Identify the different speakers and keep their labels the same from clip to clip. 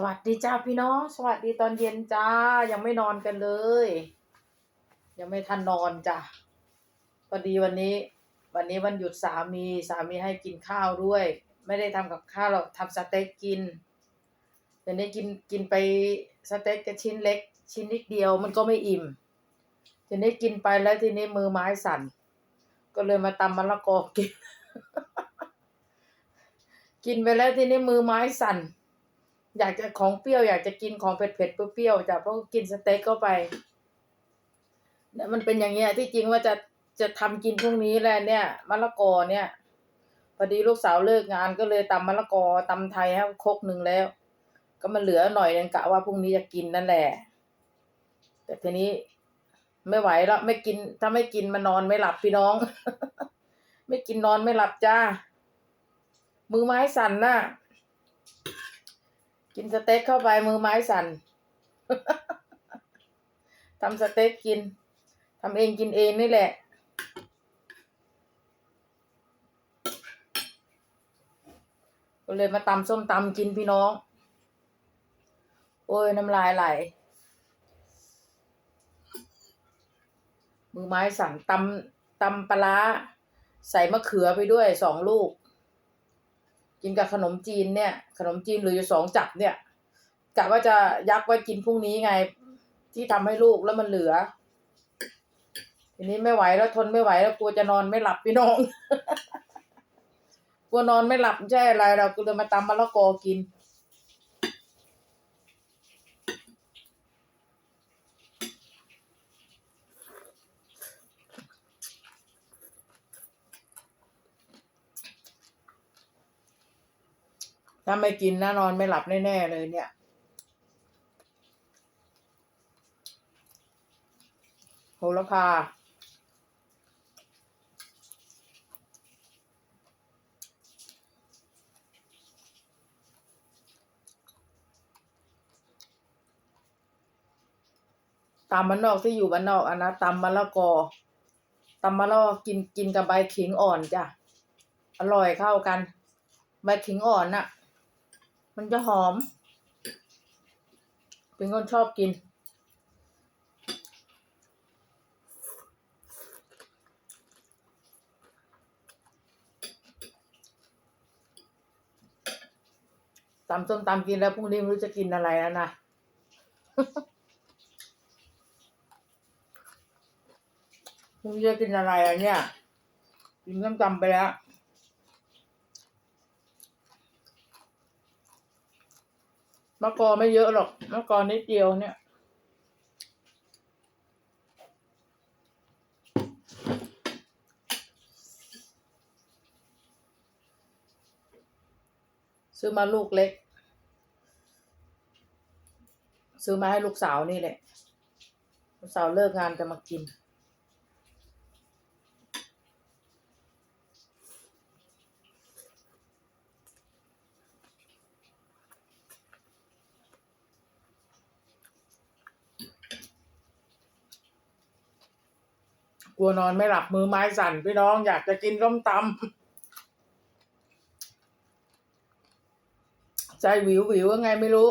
Speaker 1: สวัสดีจ้าพี่น้อง สวัสดีตอนเย็นจ้า ยังไม่นอนกันเลย ยังไม่ทันนอนจ้ะพอดีวันนี้ วันนี้วันหยุดสามีสามีให้กินข้าวด้วย ไม่ได้ทำกับข้าวหรอกทำสเต็กกินเดี๋ยวนี้กินกินไปสเต็กกับชิ้นเล็ก ชิ้นนิดเดียวมันก็ไม่อิ่มทีนี้กินไปแล้วทีนี้มือไม้สั่น ก็เลยมาตำมะละกอกิน กินไปแล้วทีนี้มือไม้สั่น อยากจะของเปรี้ยวอยากจะกินของเผ็ดเผ็ดเปรี้ยวจ้ะเพราะกินสเต็กเข้าไปเนี่ยมันเป็นอย่างเงี้ยที่จริงว่าจะจะทำกินพรุ่งนี้แหละเนี่ยมะละกอเนี่ยพอดีลูกสาวเลิกงานก็เลยตำมะละกอตำไทยให้ครกหนึ่งแล้ว ก็มันเหลือหน่อยนึงกะว่าพรุ่งนี้จะกินนั่นแหละแต่ทีนี้ไม่ไหวแล้วไม่กิน ถ้าไม่กินมานอนไม่หลับพี่น้อง ไม่กินนอนไม่หลับจ้า มือไม้สั่นน่ะ กินสเต็กเข้าไปมือไม้สั่นทำสเต็กกินทำเองกินเองนี่แหละ ก็เลยมาตำส้มตำกินพี่น้อง โอ้ยน้ำลายไหล มือไม้สั่นตำตำปลาร้าใส่มะเขือไปด้วยสองลูก กินกับขนมจีนเนี่ย ขนมจีนหรืออยู่สองจับเนี่ยกะว่าจะยักไว้กินพรุ่งนี้ไง ที่ทำให้ลูกแล้วมันเหลือทีนี้ไม่ไหวแล้วทนไม่ไหวแล้วกลัวจะนอนไม่หลับพี่น้องกลัวนอนไม่หลับไม่ใช่อะไรเราก็เลยมาตำมะละกอกิน ถ้าไม่กินนะนอนไม่หลับแน่ๆเลยเนี่ย โหระพา ตำมันนอกที่อยู่บ้านนอกอันนะตำมะละกอตำมะละกอกินกินกับใบขิงอ่อนจ้ะ อร่อยเข้ากัน ใบขิงอ่อนน่ะ มันจะหอม เป็นคนชอบกิน ตำส้มตำกินแล้วพรุ่งนี้ไม่รู้จะกินอะไรแล้วนะพรุ่งนี้จะกินอะไรอะเนี่ย กินส้มตำไปแล้ว มะกอไม่เยอะหรอกมะกอนิดเดียวเนี่ย ซื้อมาลูกเล็ก ซื้อมาให้ลูกสาวนี่แหละ ลูกสาวเลิกงานจะมากิน กลัวนอนไม่หลับมือไม้สั่นพี่น้องอยากจะกินส้มตำใจวิววิวยังไงไม่รู้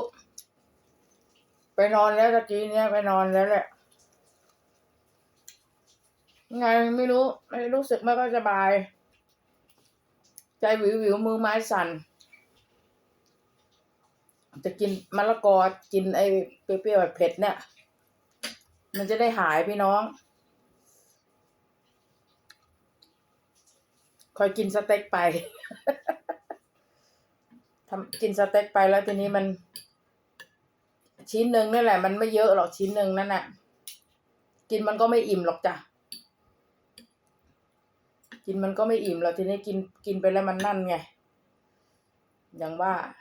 Speaker 1: ไปนอนแล้วตะกี้เนี้ยไปนอนแล้วแหละไงไม่รู้ ไม่รู้สึกไม่ค่อยสบาย ใจวิววิวมือไม้สั่นจะกินมะละกอกินไอ้เปรี้ยวๆแบบเผ็ดเนี่ย มันจะได้หายพี่น้อง คอยกินสเต็กไปทำกินสเต็กไปแล้วทีนี้มัน ชิ้นหนึ่งนี่แหละ มันไม่เยอะหรอกชิ้นหนึ่งนั่นน่ะกินมันก็ไม่อิ่มหรอกจ้ะกินมันก็ไม่อิ่มหรอกทีนี้กินกินไปแล้วมันนั่นไงอย่างว่า พ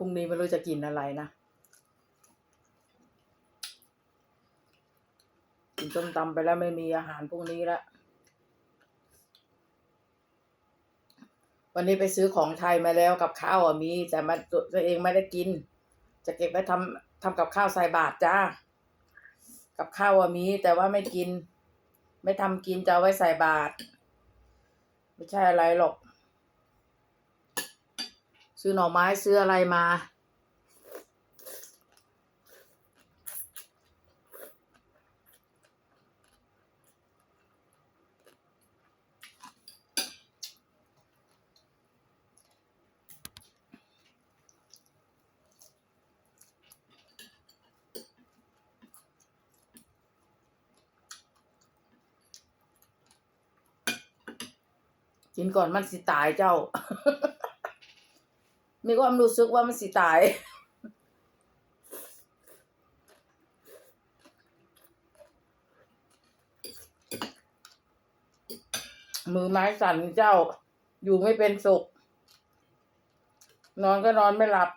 Speaker 1: รุ่งนี้ไม่รู้จะกินอะไรนะ กินส้มตำไปแล้วไม่มีอาหารพวกนี้ละ วันนี้ไปซื้อของไทยมาแล้วกับข้าวอะมี แต่มันตัวตัวเองไม่ได้กิน จะเก็บไว้ทำทำกับข้าวใส่บาตรจ้า กับข้าวอะมี แต่ว่าไม่กิน ไม่ทำกินจะเอาไว้ใส่บาตรไม่ใช่อะไรหรอก ซื้อหน่อไม้ซื้ออะไรมา กินก่อนมันสิตายเจ้า มีความรู้สึกว่ามันสิตาย มือไม้สั่นเจ้า อยู่ไม่เป็นสุข นอนก็นอนไม่หลับ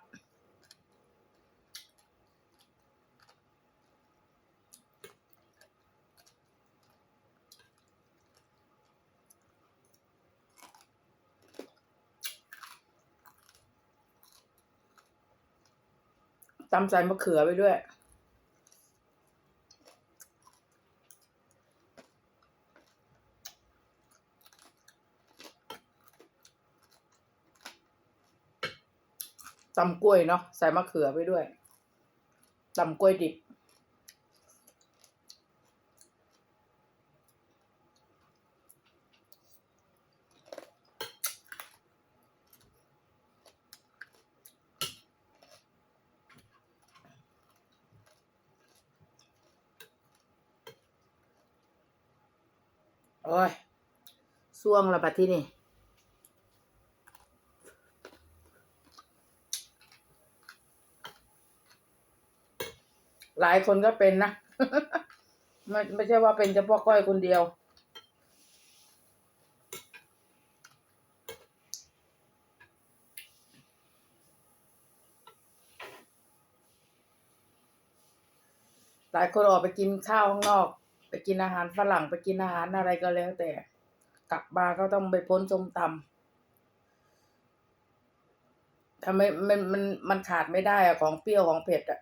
Speaker 1: ตำใส่มะเขือไปด้วย ตำกล้วยเนาะใส่มะเขือไปด้วยตำกล้วยดิบ โอ้ยส่ วงละบัดที่นี่หลายคนก็เป็นนะ ไม่ไม่ใช่ว่าเป็นเฉพาะก้อยคนเดียว หลายคนออกไปกินข้าวข้างนอก ไปกินอาหารฝรั่งไปกินอาหารอะไรก็แล้วแต่ กลับมาก็ต้องไปพ้นส้มตำทำไมมันมันมันขาดไม่ได้อะของเปรี้ยวของเผ็ดอะ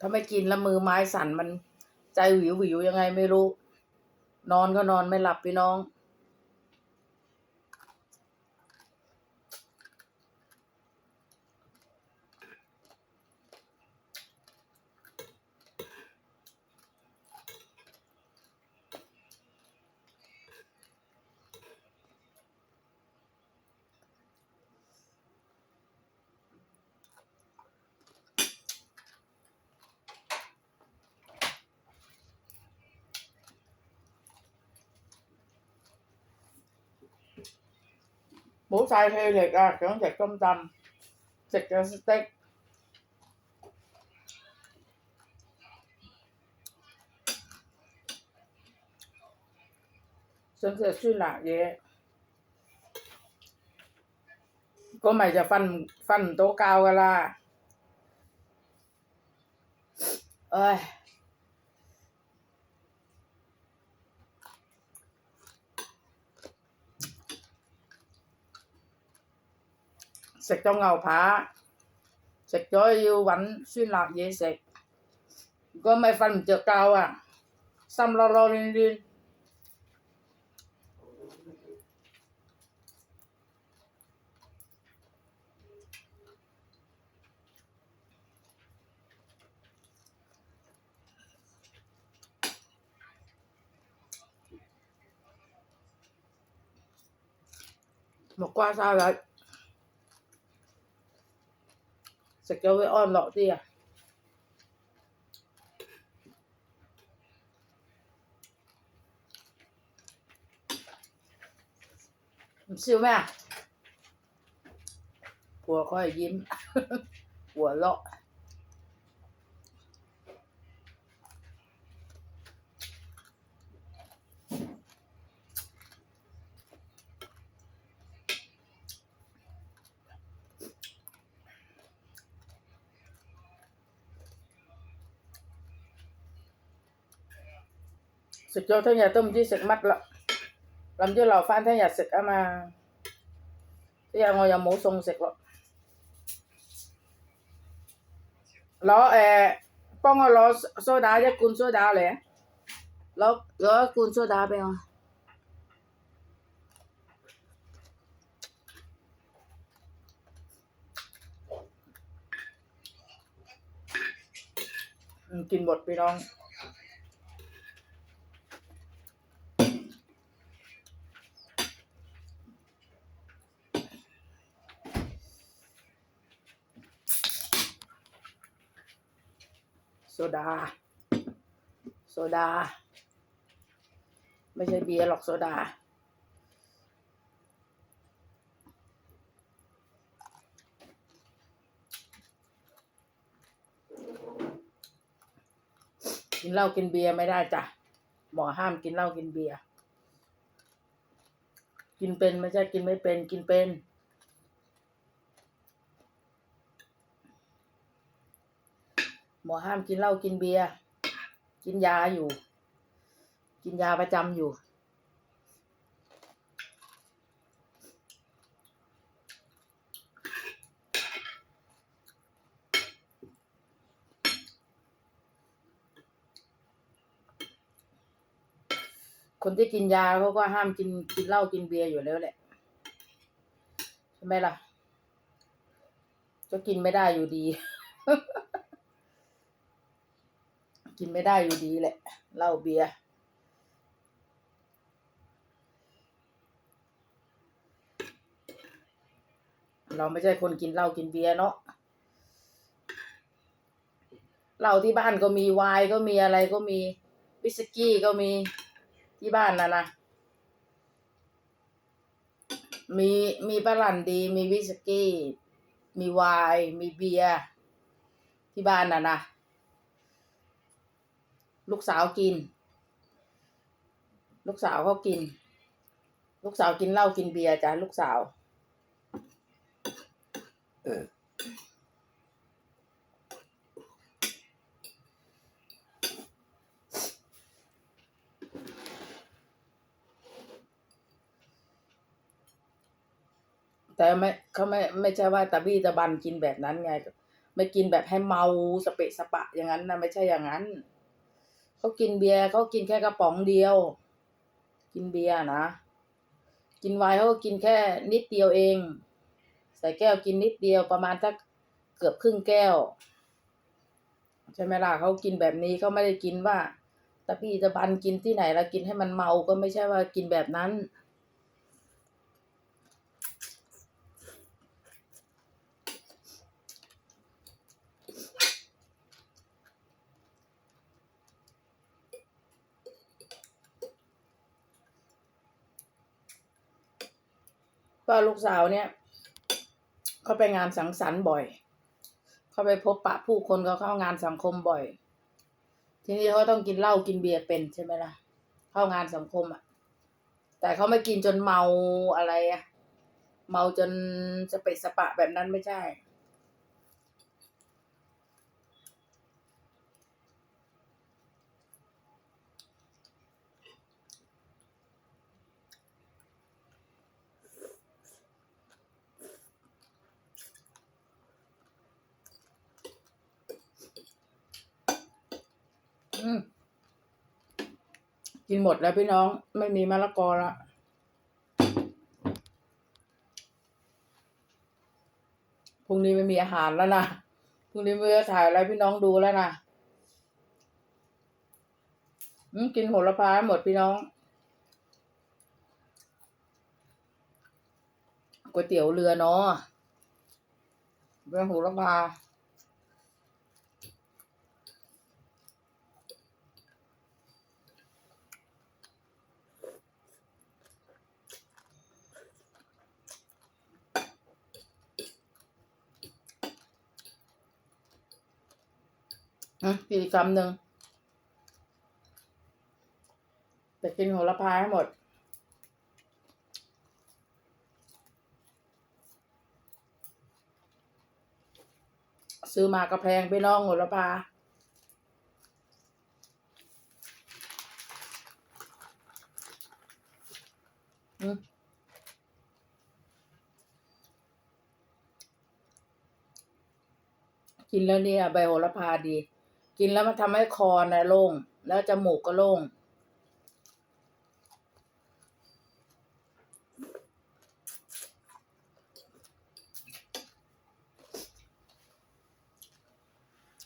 Speaker 1: ถ้าไม่กินแล้วมือไม้สั่นมันใจหวิวหวิวยังไงไม่รู้ นอนก็นอนไม่หลับพี่น้อง หมูชายเทเล็กอะเกี่ยวกับส้มตำเสร็จกับส 食咗牛扒，食咗要揾酸辣嘢食。如果咪瞓唔着覺啊，心囉囉攣攣。木瓜沙律。sẽ kéo với on lọ đi à siêu mẹ à? của coi ยิ้ม หัวเราะ 食咗听日都唔知食乜啦，谂住留翻听日食啊嘛。听日我又冇餸食咯。攞诶、呃，帮我攞苏打一罐苏打嚟啊！攞攞一罐苏打俾我。 โซดา โซดา ไม่ใช่เบียร์หรอกโซดา กินเหล้ากินเบียร์ไม่ได้จ้ะ หมอห้ามกินเหล้ากินเบียร์ กินเป็นไม่ใช่กินไม่เป็น กินเป็น มอห้ามกินเหล้ากินเบียร์กินยาอยู่ กินยาประจำอยู่ คนที่กินยาเขาก็ห้ามกินกินเหล้ากินเบียร์อยู่แล้วแหละใช่ไหมล่ะ ก็กินไม่ได้อยู่ดี กินไม่ได้อยู่ดีแหละเหล้าเบียร์เราไม่ใช่คนกินเหล้ากินเบียร์เนาะเหล้าที่บ้านก็มีไวน์ก็มีอะไรก็มีวิสกี้ก็มีที่บ้านนะนะมีมีปลาหลันดี มีวิสกี้ มีไวน์มีเบียร์ที่บ้านนะนะ ลูกสาวกิน ลูกสาวเขากิน ลูกสาวกินเหล้ากินเบียร์จ้ะลูกสาวแต่ไม่เขาไม่ไม่ใช่ว่าตะบี้ตะบันกินแบบนั้นไง ไม่กินแบบให้เมาสเปะสปะอย่างนั้นนะไม่ใช่อย่างนั้น เขากินเบียร์เขากินแค่กระป๋องเดียว กินเบียร์นะ กินไวน์เขาก็กินแค่นิดเดียวเอง ใส่แก้วกินนิดเดียวประมาณสักเกือบครึ่งแก้ว ใช่ไหมล่ะเขากินแบบนี้เขาไม่ได้กินว่าตะพี่ตะบันกินที่ไหนแล้วกินให้มันเมาก็ไม่ใช่ว่ากินแบบนั้น ก็ลูกสาวเนี่ยเขาไปงานสังสรรค์บ่อย เขาไปพบปะผู้คนเขาเข้างานสังคมบ่อย ทีนี้เขาต้องกินเหล้ากินเบียร์เป็นใช่ไหมล่ะ เข้างานสังคมอะ แต่เขาไม่กินจนเมาอะไรอะ เมาจนสเปะสปะแบบนั้นไม่ใช่ อืม กินหมดแล้วพี่น้องไม่มีมะละกอละพรุ่งนี้ไม่มีอาหารแล้วนะพรุ่งนี้ไม่จะถ่ายอะไรพี่น้องดูแล้วนะกินโหระพาหมดพี่น้องก๋วยเตี๋ยวเรือเนาะเป็นโหระพา อืมอีกคำหนึ่งแต่กินโหระพาให้หมด ซื้อมาก็แพงไปน้องโหระพาอืมกินแล้วเนี่ยใบโหระพาดี กินแล้วมันทำให้คอนะโล่ง แล้วจมูกก็โล่ง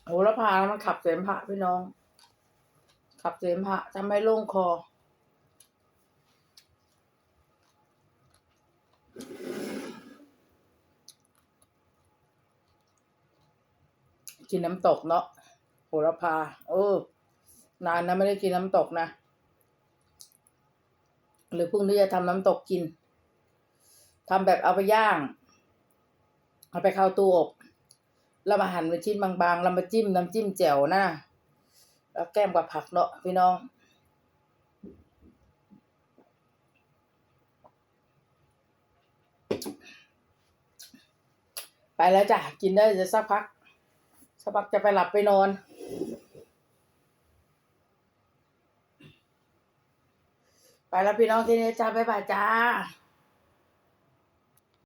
Speaker 1: โหระพามันขับเสมหะพี่น้อง ขับเสมหะทำให้โล่งคอกินน้ำตกเนาะ โหระพา เออ นานนะไม่ได้กินน้ำตกนะ หรือพรุ่งนี้จะทำน้ำตกกินทำแบบเอาไปย่าง เอาไปเข้าตู้อบแล้วมาหั่นเป็นชิ้นบางๆแล้วมาจิ้มน้ำจิ้มแจ่วนะแล้วแก้มกับผักเนาะพี่น้องไปแล้วจ้ะ กินได้จะสักพัก สักพักจะไปหลับไปนอน ไปแล้วพี่น้องที่นี่จ้าบ๊ายบายจ้า